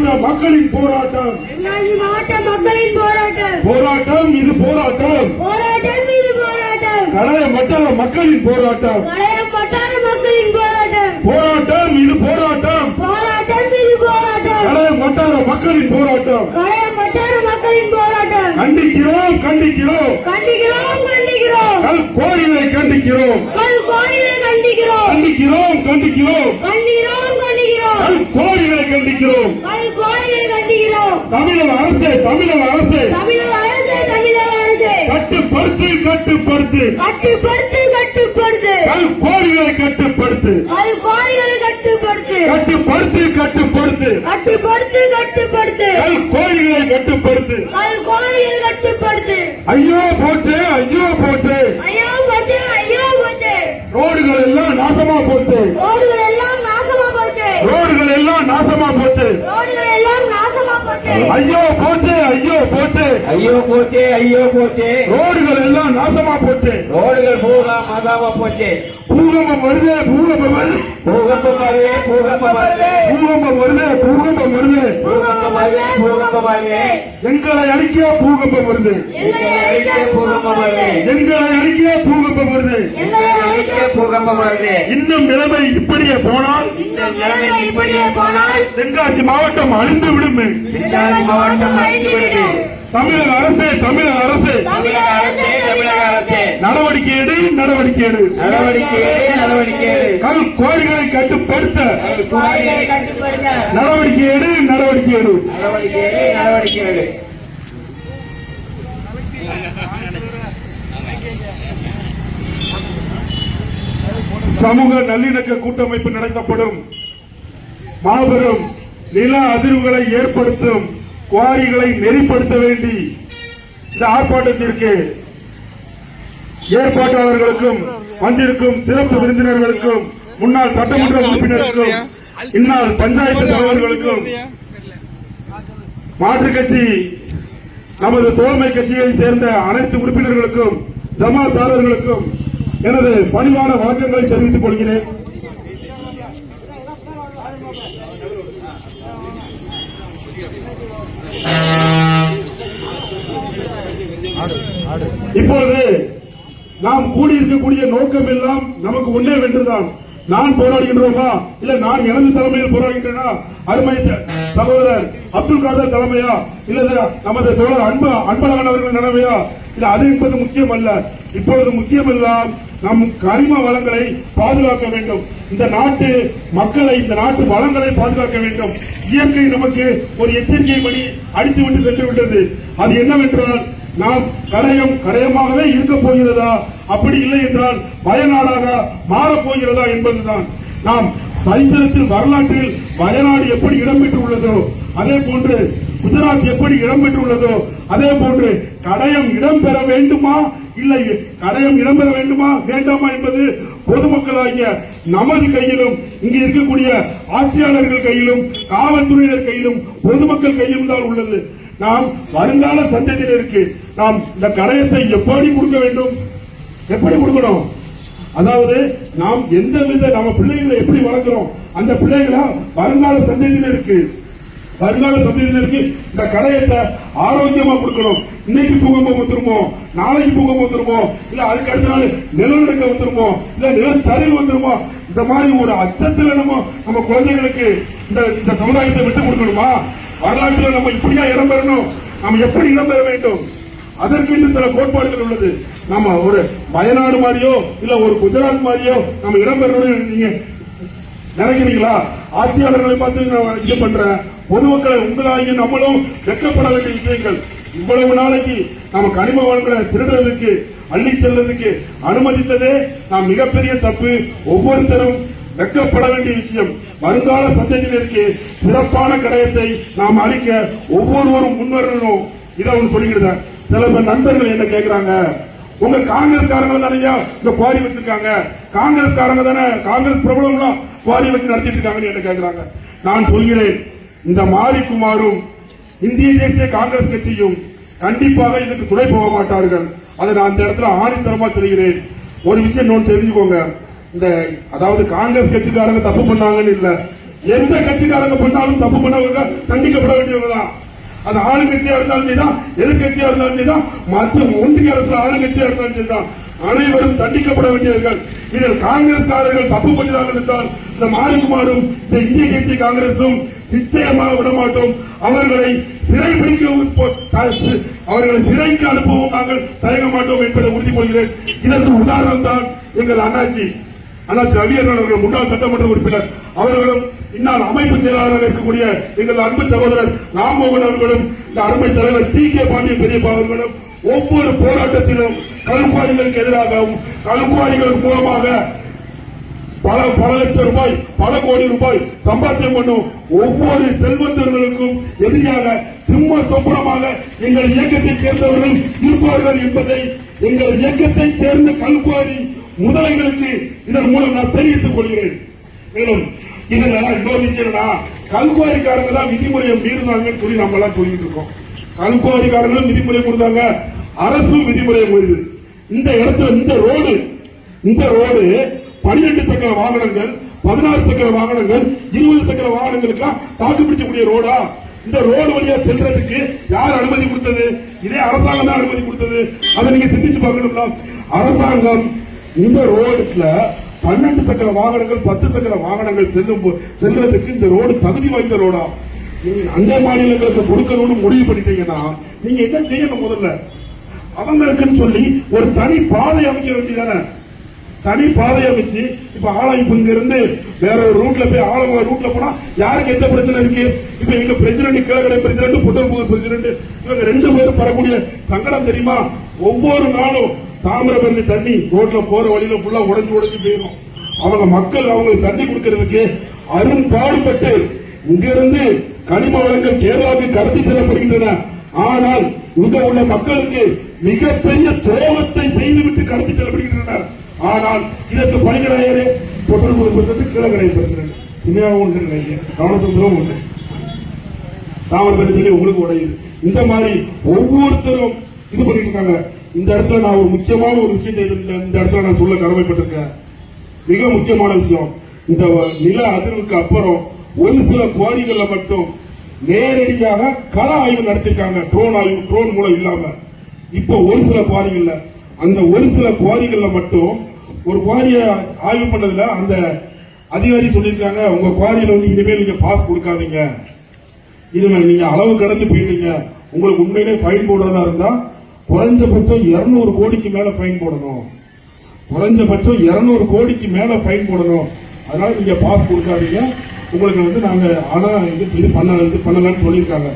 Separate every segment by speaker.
Speaker 1: மாவட்ட மக்களின் போராட்டம்.
Speaker 2: மக்களின் போராட்டம்.
Speaker 1: போராட்டம் இது போராட்டம்.
Speaker 2: போராட்டம் மீது போராட்டம்.
Speaker 1: கடைய மட்டார மக்களின் போராட்டம்.
Speaker 2: கடையம் வட்டார மக்களின் போராட்டம்.
Speaker 1: போராட்டம் இது போராட்டம்.
Speaker 2: போராட்டம் போராட்டம்.
Speaker 1: கடைய மட்டார மக்களின் போராட்டம்.
Speaker 2: கடையம் வட்டார மக்களின் போராட்டம்.
Speaker 1: கண்டிக்கிறோம் கண்டிக்கிறோம்.
Speaker 2: கண்டிக்கிறோம் கண்டிக்கிறோம்.
Speaker 1: கல் கோரிலை கண்டிக்கிறோம்.
Speaker 2: கல் கோரிலை கண்டிக்கிறோம்.
Speaker 1: கண்டிக்கிறோம் கண்டிக்கிறோம்.
Speaker 2: கண்டிக்கிறோம் கண்டிக்கிறோம்.
Speaker 1: கோரிகளை கண்டிக்கிறோம்.
Speaker 2: கோரிலை கண்டிக்கிறோம்.
Speaker 1: தமிழக அரசு தமிழக அரசு.
Speaker 2: தமிழக அரசு தமிழக அரசு.
Speaker 1: கட்டுப்படுத்து கட்டுப்படுத்து.
Speaker 2: கட்டுப்படுத்து கட்டுப்படுத்து.
Speaker 1: கோரிகளை கட்டுப்படுத்து.
Speaker 2: கோரிலை கட்டுப்படுத்து.
Speaker 1: கட்டுப்படுத்து கட்டுப்படுத்து.
Speaker 2: கட்டுப்படுத்து கட்டுப்படுத்து.
Speaker 1: கோரிகளை கட்டுப்படுத்து.
Speaker 2: கோரிலை கட்டுப்படுத்து.
Speaker 1: ஐயோ போச்சு ஐயோ போச்சு
Speaker 2: ஐயோ போச்சு
Speaker 1: ரோடுகள் எல்லாம் நாசமா போச்சு.
Speaker 2: ரோடுகள் எல்லாம் நாசமா போச்சு.
Speaker 1: ரோடுகள் எல்லாம் நாசமா போச்சு.
Speaker 2: ரோடுகள் எல்லாம்
Speaker 1: ஐயோ போச்சு ஐயோ போச்சு.
Speaker 3: ஐயோ போச்சே ஐயோ போச்சே.
Speaker 1: ரோடுகள் எல்லாம் நாசமா போச்சு.
Speaker 3: ரோடுகள் பூரா மாதாம போச்சே.
Speaker 1: பூகம்பம் வருது பூகம்பம் வருது.
Speaker 3: பூகம்பம் வருதே பூகம்பம் வருதே.
Speaker 1: பூகம்பம் வருது பூகம்பம் வருது.
Speaker 3: பூகம்பம் வருதே பூகம்பம் வருதே.
Speaker 1: எங்களை அடிக்க பூகம்பம் வருது.
Speaker 2: எங்களை
Speaker 3: அழிக்க
Speaker 2: அழிக்க
Speaker 3: பூகம்பம் வருதே.
Speaker 1: எங்களை அடிக்க பூகம்பம் வருது.
Speaker 3: பூகம்பம் வருதே.
Speaker 1: இன்னும் நிலைமை இப்படியே போனால்
Speaker 2: இந்த நிலைமை இப்படியே போனால்
Speaker 1: தென்காசி மாவட்டம் அழிந்து விடும்.
Speaker 3: தென்காசி மாவட்டம் அழிந்துவிடும்
Speaker 1: தமிழக அரசு தமிழக அரசு.
Speaker 3: தமிழக அரசே தமிழக அரசே.
Speaker 1: நடவடிக்கை எடு நடவடிக்கை எடு.
Speaker 3: நடவடிக்கை எடு, நடவடிக்கை எடு.
Speaker 1: கல் கோரிகளை கட்டுப்படுத்த.
Speaker 3: கோரிக்கையை கட்டுப்படுத்த.
Speaker 1: நடவடிக்கை எடு நடவடிக்கை எடு.
Speaker 3: நடவடிக்கை எடு, நடவடிக்கை எடு.
Speaker 1: சமூக நல்லிணக்க கூட்டமைப்பு நடத்தப்படும். மாபெரும் நில அதிர்வுகளை ஏற்படுத்தும் குவாரிகளை நெறிப்படுத்த வேண்டி இந்த ஆர்ப்பாட்டத்திற்கு ஏற்பாட்டாளர்களுக்கும் வந்திருக்கும் சிறப்பு விருந்தினர்களுக்கும் முன்னாள் சட்டமன்ற உறுப்பினருக்கும் இந்நாள் பஞ்சாயத்து தலைவர்களுக்கும் மாற்றுக் கட்சி நமது தோழமை கட்சியை சேர்ந்த அனைத்து உறுப்பினர்களுக்கும் ஜமாத்தாளர்களுக்கும் எனது பணிவான வணக்கங்களை தெரிவித்துக் கொள்கிறேன். இப்பொழுது நாம் கூடியிருக்கக்கூடிய நோக்கம் எல்லாம் நமக்கு ஒன்றே வென்றுதான். நான் போராடுகின்றோமா? இல்ல நான் எனது தலைமையில் போராடுகின்றனா? அருமை சகோதரர் அப்துல் காதர் தலைமையா? இல்லது நமது தோழர் அன்பு அன்பழகன் அவர்கள் நிலைமையா இல்ல அது என்பது முக்கியம் அல்ல இப்பொழுது முக்கியமெல்லாம் நம் கனிம வளங்களை பாதுகாக்க வேண்டும். இந்த நாட்டு மக்களை இந்த நாட்டு வளங்களை பாதுகாக்க வேண்டும். இயற்கை நமக்கு ஒரு எச்சரிக்கை மணி அடித்துவிட்டு சென்று விட்டது. அது என்னவென்றால் நாம் கடையம் கடையமாகவே இருக்க போகிறதா? அப்படி இல்லை என்றால் வயநாடாக மாறப்போகிறதா என்பதுதான். நாம் சரித்திரத்தில் வரலாற்றில் வயநாடு எப்படி இடம்பெற்றுள்ளதோ அதே போன்று குஜராத் எப்படி இடம்பெற்றுள்ளதோ அதே போன்று கடையம் இடம்பெற வேண்டுமா? இல்லை கடையம் இடம்பெற வேண்டுமா? வேண்டாமா என்பது பொதுமக்களாகிய நமது கையிலும் இங்கு இருக்கக்கூடிய ஆட்சியாளர்கள் கையிலும் காவல்துறையினர் கையிலும் பொதுமக்கள் கையிலும் தான் உள்ளது. நாம் வருங்கால சந்ததியினருக்கு நாம் இந்த கடையத்தை எப்படி கொடுக்க வேண்டும்? எப்படி கொடுக்கணும்? அதாவது நாம் எந்த வித நம்ம பிள்ளைகளை எப்படி வளர்க்கிறோம்? அந்த பிள்ளைகளை வருங்கால சந்ததியினருக்கு வருங்கால சந்ததியினருக்கு இந்த கடையத்தை ஆரோக்கியமா கொடுக்கணும். இன்னைக்கு பூகம்பம் வந்துருமோ? நாளைக்கு பூகம்பம் வந்துருமோ? இல்ல அதுக்கு அடுத்த நாள் நிலநடுக்கம் வந்துருமோ? இல்ல நிலச்சரிவு வந்துருமோ? இந்த மாதிரி ஒரு அச்சத்துல நம்ம நம்ம குழந்தைகளுக்கு இந்த இந்த சமுதாயத்தை விட்டு கொடுக்கணுமா? வரலாற்றில் நம்ம இப்படியா இடம் பெறணும்? நம்ம எப்படி இடம் பெற வேண்டும்? இன்னும் சில கோட்பாடுகள் உள்ளது. நம்ம ஒரு வயநாடு மாதிரியோ இல்ல ஒரு குஜராத் மாதிரியோ நம்ம இடம் பெறணும்னு நீங்க நினைக்கிறீங்களா? ஆட்சியாளர்களை பார்த்து நான் இது பண்றேன். பொதுமக்களை உங்களாகிய நம்மளும் வெட்கப்பட வேண்டிய விஷயங்கள். இவ்வளவு நாளைக்கு நம்ம கனிம வளங்களை திருடுறதுக்கு அள்ளி செல்றதுக்கு அனுமதித்ததே நாம் மிகப்பெரிய தப்பு. ஒவ்வொருத்தரும் வெட்கப்பட வேண்டிய விஷயம். வருங்கால சந்ததியினருக்கு சிறப்பான கடையத்தை நாம் அளிக்க ஒவ்வொருவரும் முன்வரணும். இதை ஒன்று சொல்லிக்கிட்டு சில பேர் நண்பர்கள் என்ன கேட்கிறாங்க உங்க காங்கிரஸ்காரங்க தானேயா இந்த குவாரி வச்சிருக்காங்க. காங்கிரஸ்காரங்க தானே காங்கிரஸ் பிரபலம்லாம் குவாரி வச்சு நடத்திட்டு இருக்காங்கன்னு என்ன கேட்கிறாங்க நான் சொல்கிறேன் இந்த மாரிக்குமாரும் இந்திய தேசிய காங்கிரஸ் கட்சியும் கண்டிப்பாக இதுக்கு துணை போக மாட்டார்கள். அதை நான் இந்த இடத்துல ஆணித்தரமா சொல்கிறேன். ஒரு விஷயம் இன்னொன்று தெரிஞ்சுக்கோங்க. இந்த அதாவது காங்கிரஸ் கட்சிக்காரங்க தப்பு பண்ணாங்கன்னு இல்ல. எந்த கட்சிக்காரங்க பண்ணாலும் தப்பு பண்ணவங்க தண்டிக்கப்பட வேண்டியவங்க தான் அது ஆளுங்கட்சியா இருந்தாலும் சரிதான் எதிர்கட்சியா இருந்தாலும் சரிதான் மற்ற ஒன்றிய அரசு ஆளுங்கட்சியா இருந்தாலும் சரிதான் அனைவரும் தண்டிக்கப்பட வேண்டியவர்கள். இதில் காங்கிரஸ்காரர்கள் தப்பு பண்ணினார்கள் என்றால் இந்த மாரிக்குமாரும் இந்த இந்திய தேசிய காங்கிரசும் நிச்சயமாக விட மாட்டோம் அவர்களை சிறைபிடிக்க அவர்களை சிறைக்கு அனுப்பவும் நாங்கள் தயங்க மாட்டோம் என்பதை உறுதிமொழிகிறேன் இதற்கு உதாரணம் தான் எங்கள் அண்ணாச்சி. அண்ணாச்சி ரவியரன் அவர்கள் முன்னாள் சட்டமன்ற உறுப்பினர். அவர்களும் இந்நாள் அமைப்பு செயலாளராக இருக்கக்கூடிய எங்கள் அன்பு சகோதரர் ராம்மோகன் அவர்களும் இந்த அருமை தலைவர் டி கே பாண்டியன் பெரியப்பா அவர்களும் ஒவ்வொரு போராட்டத்திலும் கருப்பாளிகளுக்கு எதிராகவும் கருப்பாளிகள் மூலமாக பல பல லட்சம் ரூபாய் பல கோடி ரூபாய் சம்பாத்தியம் பண்ணும் ஒவ்வொரு செல்வந்தர்களுக்கும் எதிரியாக சிம்ம சொப்பனமாக எங்கள் இயக்கத்தை சேர்ந்தவர்கள் இருப்பார்கள் என்பதை எங்கள் இயக்கத்தை சேர்ந்த கல்குவாரி முதலைகளுக்கு இதன் மூலம் நான் தெரிவித்துக் கொள்கிறேன். மேலும் இதுல இன்னொரு விஷயம் என்னன்னா கல்குவாரிக்காரங்க தான் விதிமுறையை மீறினாங்கன்னு சொல்லி நம்ம எல்லாம் சொல்லிட்டு இருக்கோம். கல்குவாரிக்காரங்களும் விதிமுறை கொடுத்தாங்க அரசும் விதிமுறை மீறுது இந்த இடத்துல இந்த ரோடு இந்த ரோடு பனிரெண்டு சக்கர வாகனங்கள் பதினாறு சக்கர வாகனங்கள் இருபது சக்கர வாகனங்களுக்கு தாக்கு பிடிக்கக்கூடிய ரோடா? இந்த ரோடு வழியா செல்றதுக்கு யார் அனுமதி கொடுத்தது? இதே அரசாங்கம் தான் அனுமதி கொடுத்தது. அதை நீங்க சிந்திச்சு பார்க்கணும்ல அரசாங்கம் இந்த ரோடுல பன்னெண்டு சக்கர வாகனங்கள் பத்து சக்கர வாகனங்கள் செல்லும் போ- செல்றதுக்கு இந்த ரோடு தகுதி வாய்ந்த ரோடா? நீங்க அந்த மாநிலங்களுக்கு கொடுக்கணும்னு முடிவு பண்ணிட்டீங்கன்னா நீங்க என்ன செய்யணும் முதல்ல? அவங்களுக்குன்னு சொல்லி ஒரு தனி பாதை அமைக்க வேண்டியதானே? தனி பாதை அமைச்சு இப்ப ஆலம் இங்க இருந்து வேற ஒரு ரூட்ல போய் ஆலங்குளம் ரூட்ல போனா யாருக்கு எந்த பிரச்சனை இருக்கு? இப்ப எங்க president Kizhakkadai president Puthanputhur president இவங்க ரெண்டு பேரும் பெறக்கூடிய சங்கடம் தெரியுமா? ஒவ்வொரு நாளும் தாமிரபரணி தண்ணி ரோட்ல போற வழியில ஃபுல்லா உடஞ்சு உடஞ்சு போயிடும் அவங்க மக்கள் அவங்களுக்கு தண்ணி கொடுக்கறதுக்கு அரும்பாடுபட்டு இங்கிருந்து கனிம வளங்கள் கேரளாவுக்கு கடத்தி செல்லப்படுகின்றன. ஆனால் இங்க உள்ள மக்களுக்கு மிகப்பெரிய துரோகத்தை செய்துவிட்டு கடத்தி செல்லப்படுகின்றனர். ஆனால் இதற்கு பணிகளையரே தொற்றுமுது பிரசிடண்ட் கிழக்கடை பேசுறேன் சின்ன ஒன்று கவனசந்திரம் ஒன்று தாமரை உங்களுக்கு உடையுது. இந்த மாதிரி ஒவ்வொருத்தரும் இது பண்ணிட்டு இருக்காங்க. இந்த இடத்துல நான் ஒரு முக்கியமான ஒரு விஷயத்தை இந்த இந்த இடத்துல நான் சொல்ல கடமைப்பட்டிருக்கேன். மிக முக்கியமான விஷயம். இந்த நில அதிர்வுக்கு அப்புறம் ஒரு சில குவாரிகள்ல மட்டும் நேரடியாக கள ஆய்வு நடத்திருக்காங்க. ட்ரோன் ஆய்வு ட்ரோன் மூலம் இல்லாம. இப்ப ஒரு சில குவாரிகள்ல அந்த ஒரு சில குவாரிகள்ல மட்டும் ஒரு குவாரிய ஆய்வு பண்ணதுல அந்த அதிகாரி சொல்லியிருக்காங்க உங்க குவாரியில வந்து இனிமேல் நீங்க பாஸ் கொடுக்காதீங்க. இதுல நீங்க அளவு கடந்து போயிட்டீங்க உங்களுக்கு உண்மையிலே ஃபைன் போடுறதா இருந்தா குறைஞ்சபட்சம் 200 கோடிக்கு மேல ஃபைன் போடணும். குறைஞ்சபட்சம் 200 கோடிக்கு மேல ஃபைன் போடணும். அதனால நீங்க பாஸ் கொடுக்காதீங்க. உங்களுக்கு வந்து நாங்க ஆனா இது இது பண்ண இது பண்ணலன்னு சொல்லியிருக்காங்க.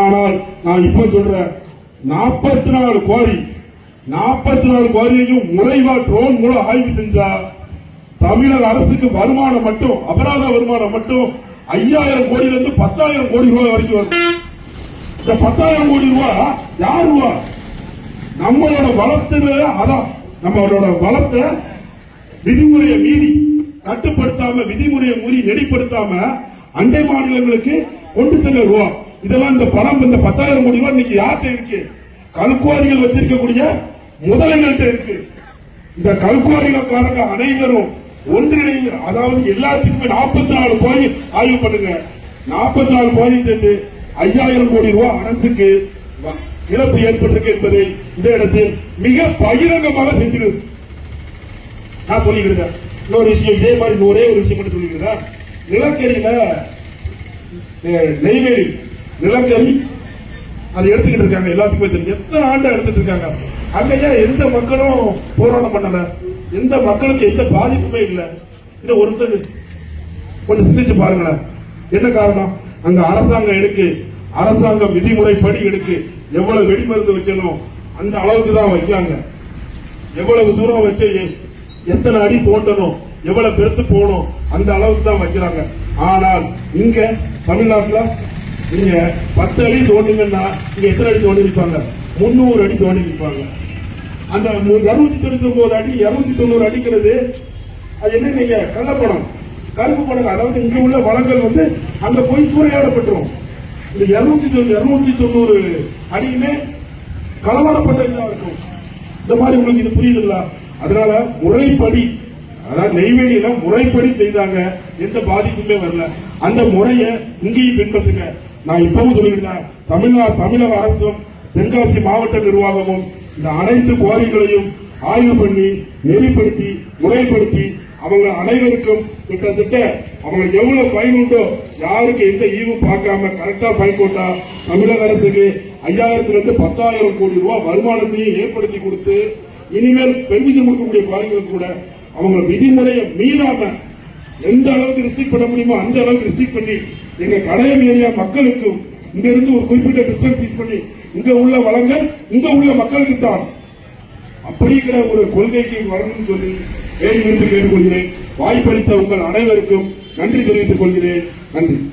Speaker 1: ஆனால் நான் இப்ப சொல்றேன் நாற்பத்தி நாலு கோடி நாற்பத்தி நாலு கோடியையும் முறைவா ட்ரோன் மூலம் ஆய்வு செஞ்சா தமிழக அரசுக்கு வருமானம் மட்டும் அபராத வருமானம் மட்டும் ஐயாயிரம் கோடியிலிருந்து பத்தாயிரம் கோடி ரூபாய் வரைக்கும் வரும். இந்த பத்தாயிரம் கோடி ரூபாய் யார் ரூபாய் நம்மளோட வளத்துல அதான் நம்மளோட வளத்தை விதிமுறையை மீறி கட்டுப்படுத்தாம விதிமுறையை மீறி நெறிப்படுத்தாம அண்டை மாநிலங்களுக்கு கொண்டு செல்ல ரூபா இதெல்லாம் இந்த பணம் இந்த பத்தாயிரம் கோடி ரூபாய் இன்னைக்கு யார்கிட்ட இருக்கு? கல்குவாரிகள் வச்சிருக்கக்கூடிய முதலைகள்கிட்ட இருக்கு. இந்த கல்குவாரிகாரங்க அனைவரும் ஒன்றிணைந்து அதாவது எல்லாத்துக்குமே நாற்பத்தி நாலு கோயில் ஆய்வு பண்ணுங்க. நாற்பத்தி நாலு கோயில் சென்று ஐயாயிரம் கோடி ரூபாய் அரசுக்கு இழப்பு ஏற்பட்டிருக்கு என்பதை இந்த இடத்தில் மிக பகிரங்கமாக செஞ்சிருக்கு நான் சொல்லிக்கிறேன். இன்னொரு விஷயம் இதே மாதிரி இன்னும் ஒரே ஒரு விஷயம் மட்டும் சொல்லிக்கிறேன். நிலக்கரியில நெய்வேலி நிலக்கரி அதை எடுத்துக்கிட்டு இருக்காங்க. எல்லாத்துக்குமே தெரியும். எத்தனை ஆண்டு எடுத்துட்டு இருக்காங்க. அங்க ஏன் எந்த மக்களும் போராட்டம் பண்ணல? எந்த மக்களுக்கு எந்த பாதிப்புமே இல்லை. இதை ஒருத்தர் கொஞ்சம் சிந்திச்சு பாருங்களேன். என்ன காரணம்? அங்க அரசாங்கம் எடுக்கு. அரசாங்கம் விதிமுறைப்படி எடுக்கு. எவ்வளவு வெடிமருந்து வைக்கணும்? அந்த அளவுக்கு தான் வைக்காங்க. எவ்வளவு தூரம் வைக்க எத்தனை அடி தோண்டணும்? எவ்வளவு பெருத்து போகணும்? அந்த அளவுக்கு தான் வைக்கிறாங்க. ஆனால் இங்க தமிழ்நாட்டுல நீங்க பத்து அடி தோண்டிங்கன்னா இங்க எத்தனை அடி தோண்டி இருப்பாங்க முன்னூறு அடி தோண்டி இருப்பாங்க அந்த இருநூத்தி தொண்ணூத்தி ஒன்பது அடி இருநூத்தி தொண்ணூறு அடிக்கிறது அது என்ன நீங்க கள்ளப்படம் கருப்பு படம் அதாவது இங்க உள்ள வளங்கள் வந்து அங்க போய் சூறையாடப்பட்டுரும். இந்த இருநூத்தி தொண்ணூறு இருநூத்தி தொண்ணூறு அடியுமே களவாடப்பட்ட இதா இருக்கும். இந்த மாதிரி உங்களுக்கு இது புரியுதுங்களா? அதனால முறைப்படி அதாவது நெய்வேலியில முறைப்படி செய்தாங்க எந்த பாதிப்புமே வரல. அந்த முறையை இங்கேயும் பின்பற்றுங்க. நான் இப்பவும் சொல்லியிருந்தேன் தமிழ்நாடு தமிழக அரசும் தென்காசி மாவட்ட நிர்வாகமும் இந்த அனைத்து கோரிகளையும் ஆய்வு பண்ணி நெறிப்படுத்தி முறைப்படுத்தி அவங்க அனைவருக்கும் கிட்டத்தட்ட அவங்க எவ்வளவு ஃபைன் உண்டோ யாருக்கு எந்த ஈவும் பார்க்காம கரெக்டா ஃபைன் போட்டா தமிழக அரசுக்கு ஐயாயிரத்துல இருந்து பத்தாயிரம் கோடி ரூபாய் வருமானத்தையும் ஏற்படுத்தி கொடுத்து இனிமேல் பெர்மிஷன் கொடுக்கக்கூடிய குவாரிகளுக்கு கூட அவங்க விதிமுறையை மீறாம எந்த அளவுக்கு ரெஸ்ட்ரிக்ட் பண்ண முடியுமோ அந்த அளவுக்கு ரெஸ்ட்ரிக்ட் பண்ணி எங்க கடையம் ஏரியா மக்களுக்கும் இங்க இருந்து ஒரு குறிப்பிட்ட டிஸ்டன்ஸ் யூஸ் பண்ணி இங்க உள்ள வளங்கள் இங்க உள்ள மக்களுக்கு தான் அப்படிங்கிற ஒரு கொள்கைக்கு வரணும்னு சொல்லி வேண்டி கேட்டுக்கொள்கிறேன். வாய்ப்பளித்த உங்கள் அனைவருக்கும் நன்றி தெரிவித்துக் கொள்கிறேன். நன்றி.